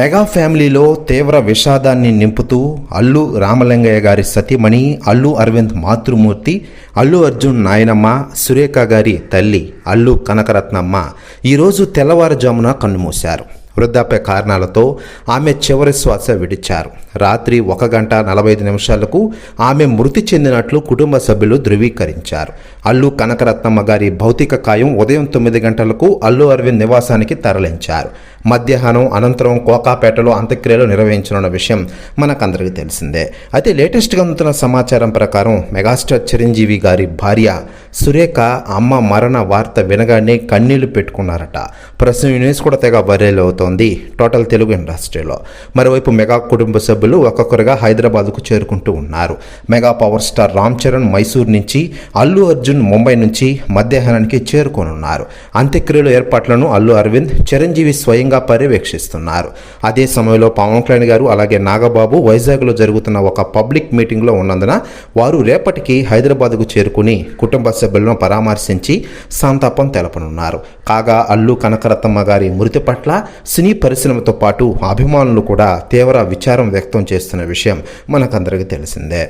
Mega ఫ్యామిలీలో తీవ్ర విషాదాన్ని నింపుతూ అల్లు రామలింగయ్య గారి సతీమణి అల్లు అరవింద్ మాతృమూర్తి అల్లు అర్జున్ నాయనమ్మ సురేఖ గారి తల్లి అల్లు కనకరత్నమ్మ ఈరోజు తెల్లవారుజామున కన్నుమూశారు. వృద్ధాప్య కారణాలతో ఆమె చివరి శ్వాస విడిచారు. రాత్రి ఒక గంట నలభై ఐదు నిమిషాలకు ఆమె మృతి చెందినట్లు కుటుంబ సభ్యులు ధృవీకరించారు. అల్లు కనకరత్నమ్మ గారి భౌతిక కాయం ఉదయం తొమ్మిది గంటలకు అల్లు అరవింద్ నివాసానికి తరలించారు. మధ్యాహ్నం అనంతరం కోకాపేటలో అంత్యక్రియలు నిర్వహించనున్న విషయం మనకందరికీ తెలిసిందే. అయితే లేటెస్ట్గా అందుతున్న సమాచారం ప్రకారం మెగాస్టార్ చిరంజీవి గారి భార్య సురేఖ అమ్మ మరణ వార్త వినగానే కన్నీళ్ళు పెట్టుకున్నారట. ప్రస్తుతం న్యూస్ కూడా తెగ వైరల్ అవుతోంది. టోటల్ తెలుగు ఇండస్ట్రీలో. మరోవైపు మెగా కుటుంబ సభ్యులు ఒక్కొక్కరుగా హైదరాబాద్కు చేరుకుంటూ ఉన్నారు. Mega power star Ram Charan Mysore నుంచి అల్లు అర్జున్ ముంబై నుంచి మధ్యాహ్నానికి చేరుకోనున్నారు. అంత్యక్రియల ఏర్పాట్లను అల్లు అరవింద్ చిరంజీవి స్వయంగా పర్యవేక్షిస్తున్నారు. అదే సమయంలో పవన్ కళ్యాణ్ గారు అలాగే నాగబాబు వైజాగ్లో జరుగుతున్న ఒక పబ్లిక్ మీటింగ్లో ఉన్నందున వారు రేపటికి హైదరాబాద్కు చేరుకుని కుటుంబ సభ్యులను పరామర్శించి సంతాపం తెలపనున్నారు. కాగా అల్లు కనకరత్నమ్మ గారి మృతి పట్ల సినీ పరిశ్రమతో పాటు అభిమానులు కూడా తీవ్ర విచారం వ్యక్తం చేస్తున్న విషయం మనకందరికీ తెలిసిందే.